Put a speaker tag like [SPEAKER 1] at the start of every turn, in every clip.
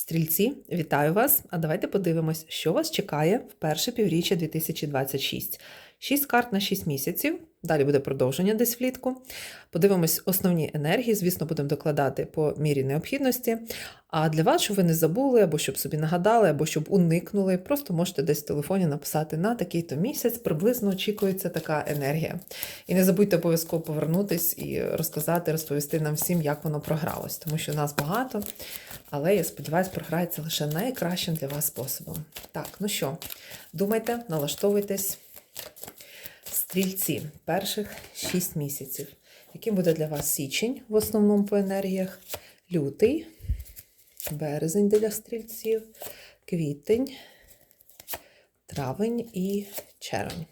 [SPEAKER 1] Стрільці, вітаю вас! А давайте подивимось, що вас чекає в перше півріччя 2026. Шість карт на 6 місяців. Далі буде продовження десь влітку. Подивимось основні енергії, звісно, будемо докладати по мірі необхідності. А для вас, щоб ви не забули, або щоб собі нагадали, або щоб уникнули, просто можете десь в телефоні написати на такий-то місяць, приблизно очікується така енергія. І не забудьте обов'язково повернутись і розказати, розповісти нам всім, як воно програлось, тому що нас багато. Але я сподіваюся, програється лише найкращим для вас способом. Так, ну що, думайте, налаштовуйтесь. Стрільці перших 6 місяців. Яким буде для вас січень в основному по енергіях? Лютий, березень для стрільців, квітень, травень і червень.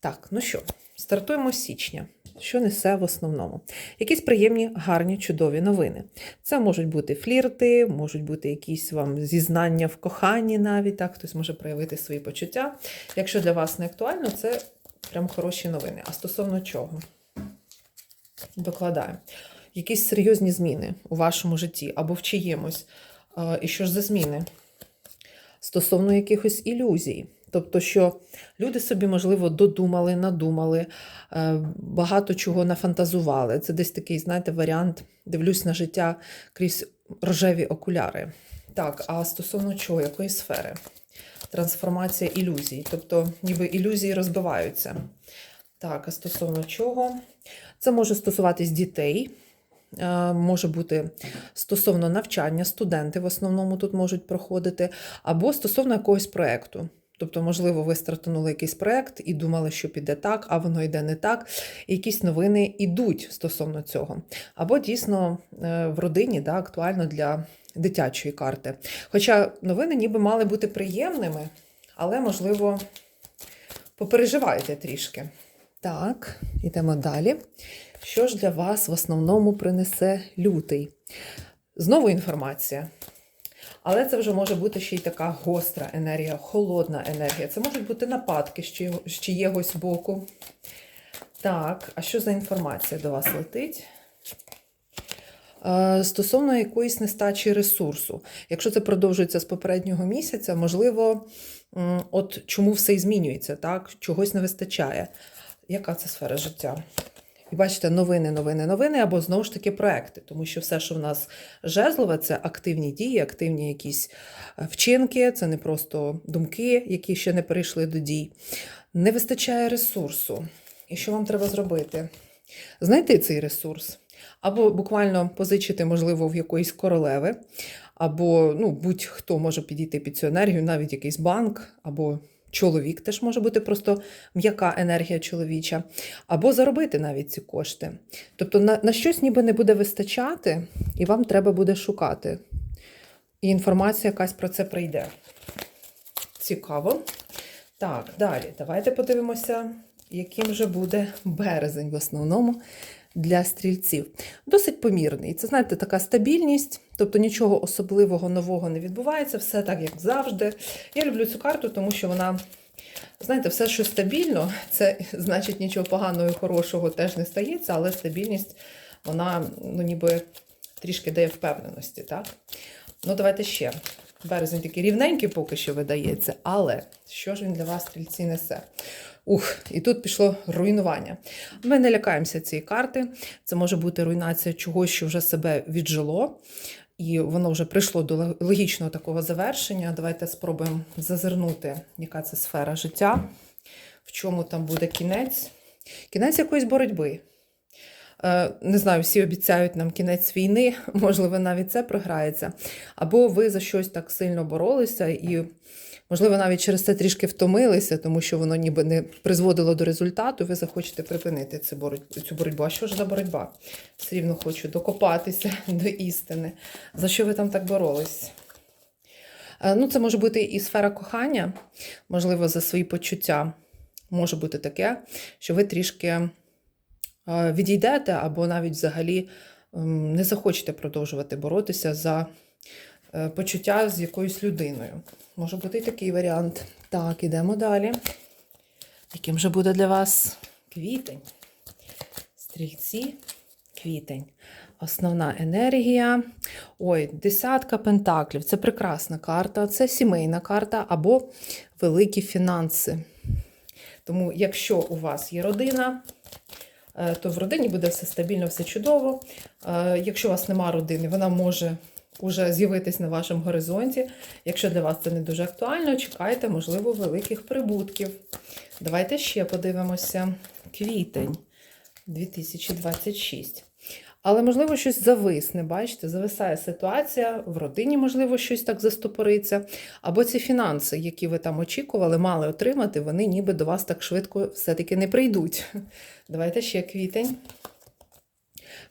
[SPEAKER 1] Так, ну що, стартуємо з січня. Що несе в основному? Якісь приємні, гарні, чудові новини. Це можуть бути флірти, можуть бути якісь вам зізнання в коханні навіть, так, хтось може проявити свої почуття. Якщо для вас не актуально, це прям хороші новини. А стосовно чого? Докладаю. Якісь серйозні зміни у вашому житті або в чиємусь. І що ж за зміни? Стосовно якихось ілюзій. Тобто, що люди собі, можливо, додумали, надумали, е, багато чого нафантазували. Це десь такий, знаєте, варіант, дивлюсь на життя крізь рожеві окуляри. Так, а стосовно чого, якої сфери? Трансформація ілюзій. Тобто, ніби ілюзії розбиваються. Так, а стосовно чого? Це може стосуватись дітей, е, може бути стосовно навчання, студенти в основному тут можуть проходити, або стосовно якогось проєкту. Тобто, можливо, ви стартанули якийсь проєкт і думали, що піде так, а воно йде не так. Якісь новини йдуть стосовно цього. Або дійсно е, в родині да, актуально для дитячої карти. Хоча новини ніби мали бути приємними, але, можливо, попереживайте трішки. Так, йдемо далі. Що ж для вас в основному принесе лютий? Знову інформація. Але це вже може бути ще й така гостра енергія, холодна енергія. Це можуть бути нападки з чиєгось боку. Так, а що за інформація до вас летить? Е, Стосовно якоїсь нестачі ресурсу. Якщо це продовжується з попереднього місяця, можливо, от чому все і змінюється, так? Чогось не вистачає. Яка це сфера життя? І бачите, новини, новини, новини, або знову ж таки проекти, тому що все, що в нас жезлове, це активні дії, активні якісь е, вчинки, це не просто думки, які ще не перейшли до дій. Не вистачає ресурсу. І що вам треба зробити? Знайти цей ресурс. Або буквально позичити, можливо, в якоїсь королеви, або ну, будь-хто може підійти під цю енергію, навіть якийсь банк, або чоловік теж може бути просто м'яка енергія чоловіча, або заробити навіть ці кошти. Тобто на, на щось ніби не буде вистачати, і вам треба буде шукати. І інформація якась про це прийде. Цікаво. Так, далі. Давайте подивимося, яким же буде березень в основному для стрільців. Досить помірний. Це, знаєте, така стабільність, тобто нічого особливого нового не відбувається, все так, як завжди. Я люблю цю карту, тому що вона, знаєте, все, що стабільно, це значить нічого поганого і хорошого теж не стається, але стабільність, вона, ну, ніби трішки дає впевненості, так? Ну, давайте ще. Березень такий рівненький поки що видається, але що ж він для вас, стрільці, несе? Ух, і тут пішло руйнування. Ми не лякаємося цієї карти. Це може бути руйнація чогось, що вже себе віджило, і воно вже прийшло до логічного такого завершення. Давайте спробуємо зазирнути, яка це сфера життя, в чому там буде кінець. Кінець якоїсь боротьби. Е, Не знаю, всі обіцяють нам кінець війни, можливо, навіть це програється. Або ви за щось так сильно боролися і, можливо, навіть через це трішки втомилися, тому що воно ніби не призводило до результату, ви захочете припинити цю боротьбу. А що ж за боротьба? Все рівно хочу докопатися до істини. За що ви там так боролись? Е, Ну, це може бути і сфера кохання, можливо, за свої почуття. Може бути таке, що ви трішки відійдете або навіть взагалі ем, не захочете продовжувати боротися за е, почуття з якоюсь людиною. Може бути і такий варіант. Так, ідемо далі. Яким же буде для вас квітень? Стрільці, квітень. Основна енергія. Ой, десятка пентаклів. Це прекрасна карта, це сімейна карта або великі фінанси. Тому, якщо у вас є родина, е, то в родині буде все стабільно, все чудово. Е, Якщо у вас нема родини, вона може уже з'явитись на вашому горизонті. Якщо для вас це не дуже актуально, чекайте, можливо, великих прибутків. Давайте ще подивимося. Квітень 2026. Але, можливо, щось зависне, бачите, зависає ситуація, в родині, можливо, щось так застопориться. Або ці фінанси, які ви там очікували, мали отримати, вони ніби до вас так швидко все-таки не прийдуть. Давайте ще квітень.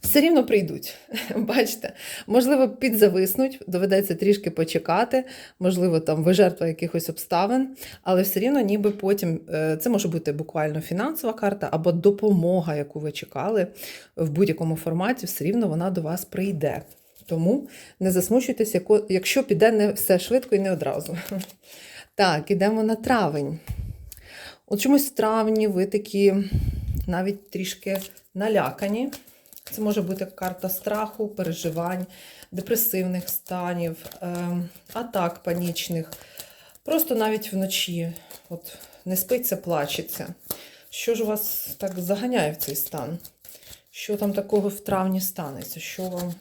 [SPEAKER 1] Все рівно прийдуть. Бачите, можливо, підзависнуть, доведеться трішки почекати, можливо, там ви жертва якихось обставин, але все рівно, ніби потім е, це може бути буквально фінансова карта або допомога, яку ви чекали в будь-якому форматі, все рівно вона до вас прийде. Тому не засмучуйтесь, якщо піде не все швидко і не одразу. Так, ідемо на травень. От чомусь в травні ви такі навіть трішки налякані. Це може бути карта страху, переживань, депресивних станів, ем, атак панічних. Просто навіть вночі от, не спиться, плачеться. Що ж вас так заганяє в цей стан? Що там такого в травні станеться? Що вам?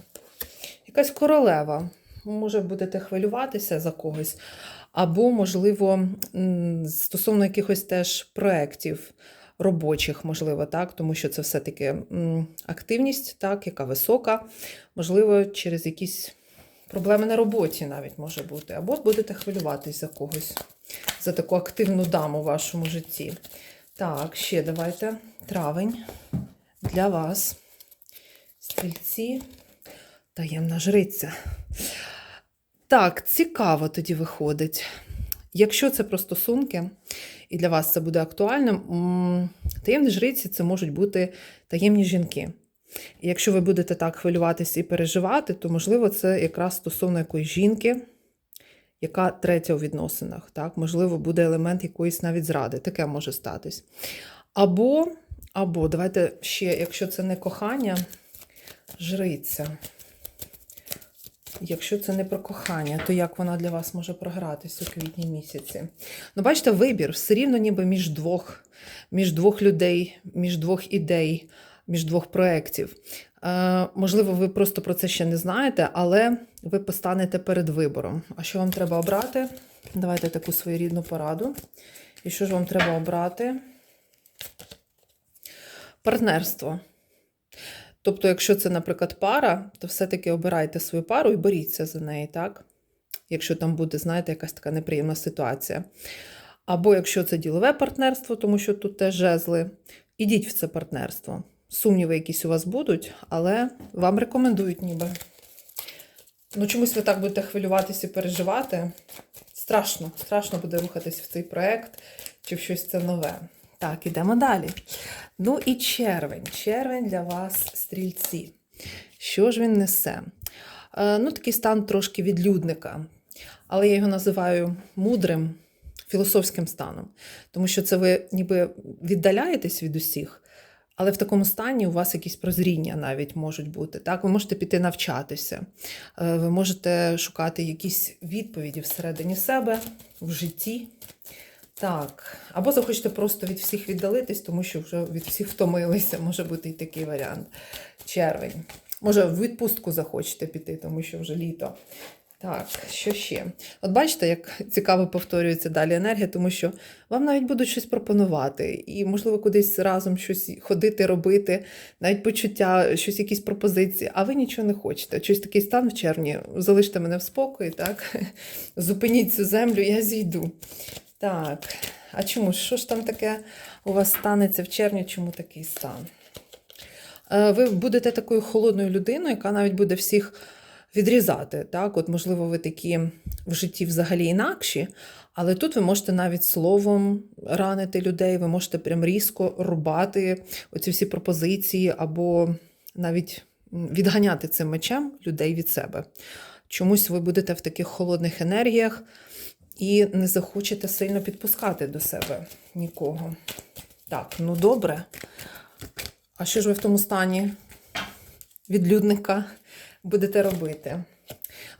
[SPEAKER 1] Якась королева. Може, будете хвилюватися за когось, або, можливо, стосовно якихось теж проєктів робочих, можливо, так, тому що це все-таки активність, так, яка висока, можливо, через якісь проблеми на роботі навіть може бути, або будете хвилюватись за когось, за таку активну даму в вашому житті. Так, ще давайте травень для вас. Стрільці, таємна жриця. Так, цікаво тоді виходить. Якщо це про стосунки, і для вас це буде актуальним, таємні жриці це можуть бути таємні жінки. І якщо ви будете так хвилюватися і переживати, то, можливо, це якраз стосовно якоїсь жінки, яка третя у відносинах. Так? Можливо, буде елемент якоїсь навіть зради. Таке може статись. Або, або, давайте ще, якщо це не кохання, жриця. Якщо це не про кохання, то як вона для вас може програтись у квітні місяці? Ну, бачите, вибір все рівно ніби між двох, між двох людей, між двох ідей, між двох проєктів. Е, можливо, ви просто про це ще не знаєте, але ви постанете перед вибором. А що вам треба обрати? Давайте таку своєрідну пораду. І що ж вам треба обрати? Партнерство. Тобто, якщо це, наприклад, пара, то все-таки обирайте свою пару і боріться за неї, так? Якщо там буде, знаєте, якась така неприємна ситуація. Або якщо це ділове партнерство, тому що тут теж жезли, ідіть в це партнерство. Сумніви якісь у вас будуть, але вам рекомендують ніби. Ну, чомусь ви так будете хвилюватися і переживати. Страшно, страшно буде рухатись в цей проект чи в щось це нове. Так, ідемо далі. Ну і червень. Червень для вас стрільці. Що ж він несе? Е, ну, такий стан трошки відлюдника, але я його називаю мудрим філософським станом, тому що це ви ніби віддаляєтесь від усіх, але в такому стані у вас якісь прозріння навіть можуть бути. Так, ви можете піти навчатися, е, ви можете шукати якісь відповіді всередині себе в житті. Так, або захочете просто від всіх віддалитись, тому що вже від всіх втомилися, може бути і такий варіант. Червень. Може, в відпустку захочете піти, тому що вже літо. Так, що ще? От бачите, як цікаво повторюється далі енергія, тому що вам навіть будуть щось пропонувати, і, можливо, кудись разом щось ходити, робити, навіть почуття, щось, якісь пропозиції, а ви нічого не хочете. Щось такий стан в червні. Залиште мене в спокої, так? Зупиніть цю землю, я зійду. Так, а чому? Що ж там таке у вас станеться в червні? Чому такий стан? Е, Ви будете такою холодною людиною, яка навіть буде всіх відрізати. Так? От, можливо, ви такі в житті взагалі інакші, але тут ви можете навіть словом ранити людей, ви можете прям різко рубати оці всі пропозиції, або навіть відганяти цим мечем людей від себе. Чомусь ви будете в таких холодних енергіях і не захочете сильно підпускати до себе нікого. Так, ну добре. А що ж ви в тому стані відлюдника будете робити.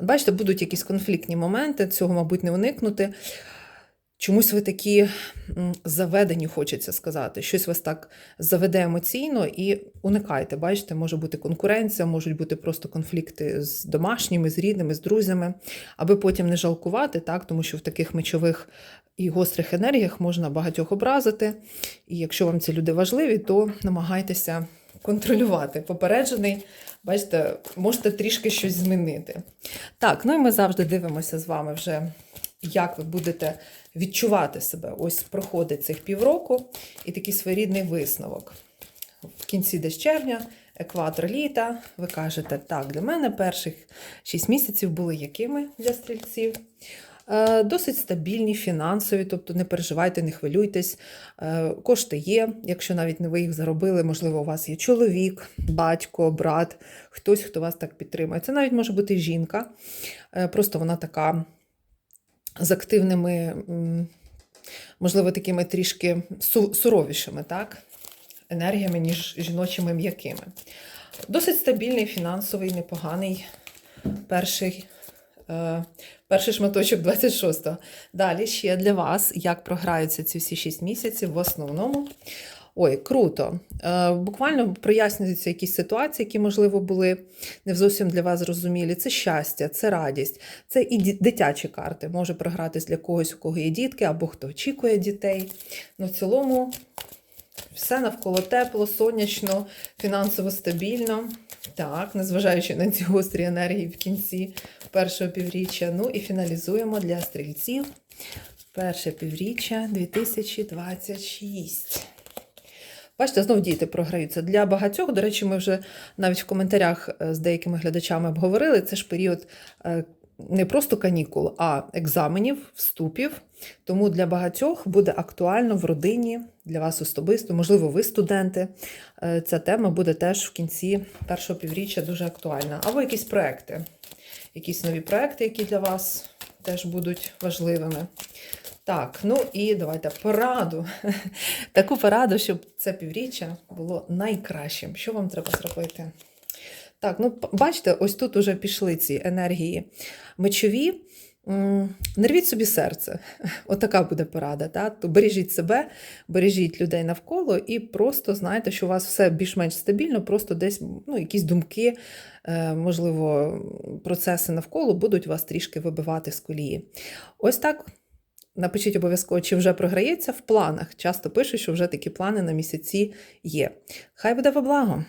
[SPEAKER 1] Бачите, будуть якісь конфліктні моменти, цього, мабуть, не уникнути. Чомусь ви такі заведені, хочеться сказати. Щось вас так заведе емоційно і уникайте. Бачите, може бути конкуренція, можуть бути просто конфлікти з домашніми, з рідними, з друзями, аби потім не жалкувати, так, тому що в таких мечових і гострих енергіях можна багатьох образити. І якщо вам ці люди важливі, то намагайтеся контролювати. Попереджений, бачите, можете трішки щось змінити. Так, ну і ми завжди дивимося з вами вже, як ви будете відчувати себе. Ось проходить цих півроку і такий своєрідний висновок. В кінці десь червня, екватор літа, ви кажете, так, для мене перших 6 місяців були якими для стрільців? Е, Досить стабільні, фінансові, тобто не переживайте, не хвилюйтесь. Е, Кошти є, якщо навіть не ви їх заробили, можливо, у вас є чоловік, батько, брат, хтось, хто вас так підтримує. Це навіть може бути жінка, Е, просто вона така з активними, можливо, такими трішки суровішими, так? енергіями, ніж жіночими м'якими. Досить стабільний, фінансовий, непоганий перший, е, перший шматочок 26-го. Далі ще для вас, як програються ці всі 6 місяців в основному. Ой, круто. Е, буквально прояснюються якісь ситуації, які, можливо, були не зовсім для вас зрозумілі. Це щастя, це радість, це і дитячі карти. Може програтись для когось, у кого є дітки, або хто очікує дітей. Ну, в цілому все навколо тепло, сонячно, фінансово стабільно. Так, незважаючи на ці гострі енергії в кінці першого півріччя. Ну і фіналізуємо для стрільців перше півріччя 2026. Бачите, знов діти програються. Для багатьох, до речі, ми вже навіть в коментарях е, з деякими глядачами обговорили. Це ж період е, не просто канікул, а екзаменів, вступів. Тому для багатьох буде актуально в родині, для вас особисто, можливо, ви студенти. Е, Ця тема буде теж в кінці першого півріччя дуже актуальна. Або якісь проекти, якісь нові проекти, які для вас теж будуть важливими. Так, ну і давайте пораду. Таку пораду, щоб це півріччя було найкращим. Що вам треба зробити? Так, ну бачите, ось тут уже пішли ці енергії мечові. Не рвіть собі серце. Отака буде порада. Та? То бережіть себе, бережіть людей навколо і просто знайте, що у вас все більш-менш стабільно, просто десь ну, якісь думки, е, можливо, процеси навколо будуть вас трішки вибивати з колії. Ось так. Напишіть обов'язково, чи вже програється в планах. Часто пишуть, що вже такі плани на місяці є. Хай буде во благо!